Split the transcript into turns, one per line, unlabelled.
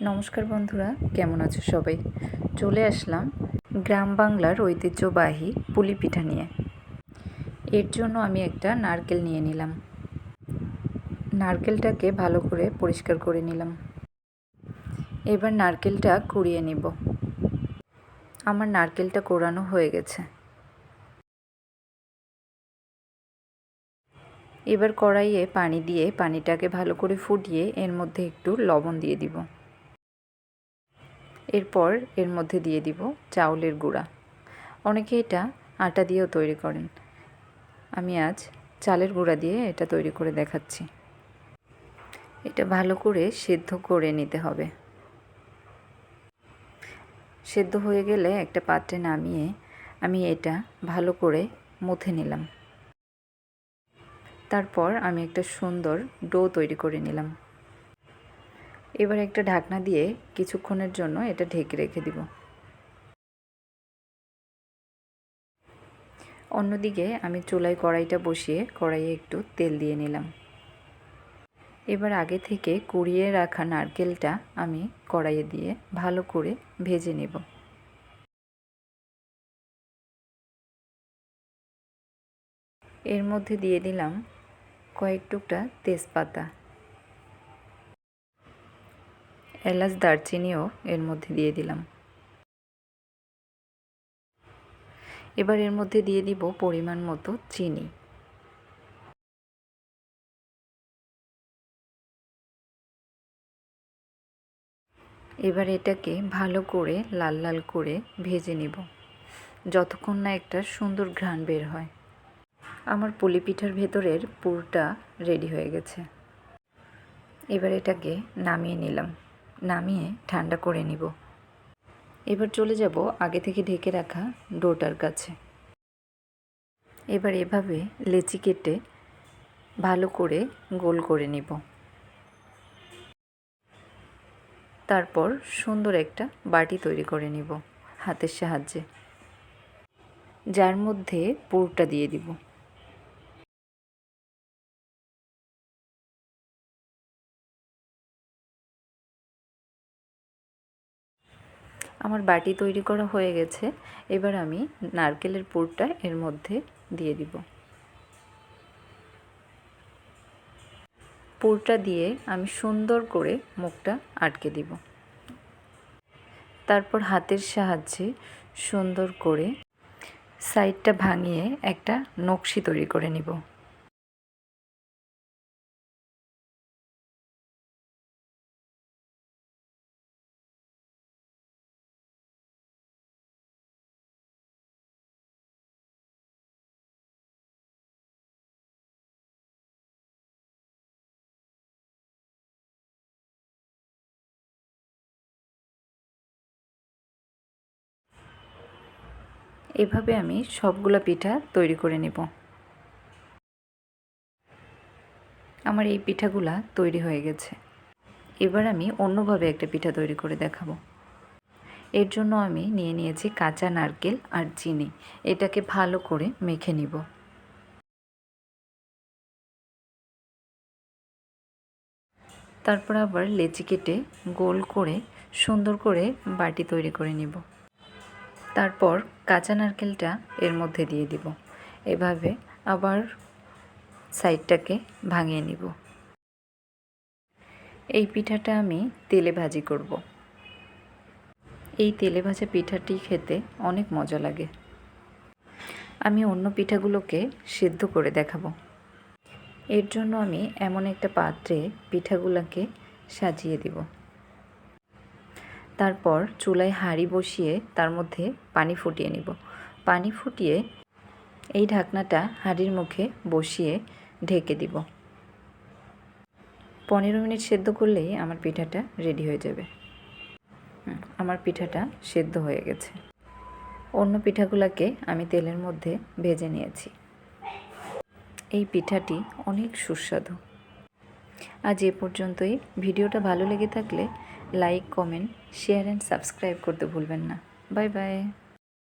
নমস্কার বন্ধুরা, কেমন আছো সবাই? চলে আসলাম গ্রাম বাংলার ঐতিহ্যবাহী পুলি পিঠা নিয়ে। এর জন্য আমি একটা নারকেল নিয়ে নিলাম। নারকেলটাকে ভালো করে পরিষ্কার করে নিলাম। এবার নারকেলটা কুড়িয়ে নিব। আমার নারকেলটা কোরানো হয়ে গেছে। এবার কড়াইয়ে পানি দিয়ে পানিটাকে ভালো করে ফুটিয়ে এর মধ্যে একটু লবণ দিয়ে দিব। এরপর এর মধ্যে দিয়ে দিব চাউলের গুঁড়া। অনেকে এটা আটা দিয়েও তৈরি করেন। আমি আজ চালের গুঁড়া দিয়ে এটা তৈরি করে দেখাচ্ছি। এটা ভালো করে সেদ্ধ করে নিতে হবে। সেদ্ধ হয়ে গেলে একটা পাত্রে নামিয়ে আমি এটা ভালো করে মুথে নিলাম। তারপর আমি একটা সুন্দর ডো তৈরি করে নিলাম। এবার একটা ঢাকনা দিয়ে কিছুক্ষণের জন্য এটা ঢেকে রেখে দিব। অন্যদিকে আমি চুলায় কড়াইটা বসিয়ে কড়াইয়ে একটু তেল দিয়ে নিলাম। এবার আগে থেকে কুড়িয়ে রাখা নারকেলটা আমি কড়াইয়ে দিয়ে ভালো করে ভেজে নেব। এর মধ্যে দিয়ে দিলাম কয়েক টুকটা তেজপাতা। এলাচ দারচিনিও এর মধ্যে দিয়ে দিলাম। এবার এর মধ্যে দিয়ে দিব পরিমাণ মতো চিনি। এবার এটাকে ভালো করে লাল লাল করে ভেজে নিব। যতক্ষণ না একটা সুন্দর ঘ্রাণ বের হয়। আমার পুলি পিঠার ভেতরের পুরটা রেডি হয়ে গেছে। এবার এটাকে নামিয়ে নিলাম। নামিয়ে ঠান্ডা করে নিব। এবার চলে যাব আগে থেকে ঢেকে রাখা ডোটার কাছে। এবার এভাবে লেচি কেটে ভালো করে গোল করে নিব। তারপর সুন্দর একটা বাটি তৈরি করে নিব হাতের সাহায্যে। যার মধ্যে পুরটা দিয়ে দিব। আমার বাটি তৈরি করা হয়ে গেছে। এবার আমি নারকেলের পুরটা এর মধ্যে দিয়ে দিব। পুরটা দিয়ে আমি সুন্দর করে মুখটা আটকে দিব। তারপর হাতের সাহায্যে সুন্দর করে সাইডটা ভাঙিয়ে একটা নকশি তৈরি করে নিব। এভাবে আমি সবগুলো পিঠা তৈরি করে নেব। আমার এই পিঠাগুলা তৈরি হয়ে গেছে। এবার আমি অন্যভাবে একটা পিঠা তৈরি করে দেখাবো। এর জন্য আমি নিয়ে নিয়েছি কাঁচা নারকেল আর চিনি। এটাকে ভালো করে মেখে নিব। তারপর আবার লেচি কেটে গোল করে সুন্দর করে বাটি তৈরি করে নিব। তারপর কাঁচা নারকেলটা এর মধ্যে দিয়ে দিব। এভাবে আবার সাইডটাকে ভাঙিয়ে নিব। এই পিঠাটা আমি তেলে ভাজি করব। এই তেলে ভাজা পিঠাটি খেতে অনেক মজা লাগে। আমি অন্য পিঠাগুলোকে সিদ্ধ করে দেখাবো। এর জন্য আমি এমন একটা পাত্রে পিঠাগুলোকে সাজিয়ে দিব। তারপর চুলায় হাঁড়ি বসিয়ে তার মধ্যে পানি ফুটিয়ে নিব। পানি ফুটিয়ে এই ঢাকনাটা হাঁড়ির মুখে বসিয়ে ঢেকে দিব। পনেরো মিনিট সেদ্ধ করলেই আমার পিঠাটা রেডি হয়ে যাবে। আমার পিঠাটা সেদ্ধ হয়ে গেছে। অন্য পিঠাগুলোকে আমি তেলের মধ্যে ভেজে নিয়েছি। এই পিঠাটি অনেক সুস্বাদু। আজ এ পর্যন্তই। ভিডিওটা ভালো লেগে থাকলে like comment share and subscribe করতে ভুলবেন না। Bye bye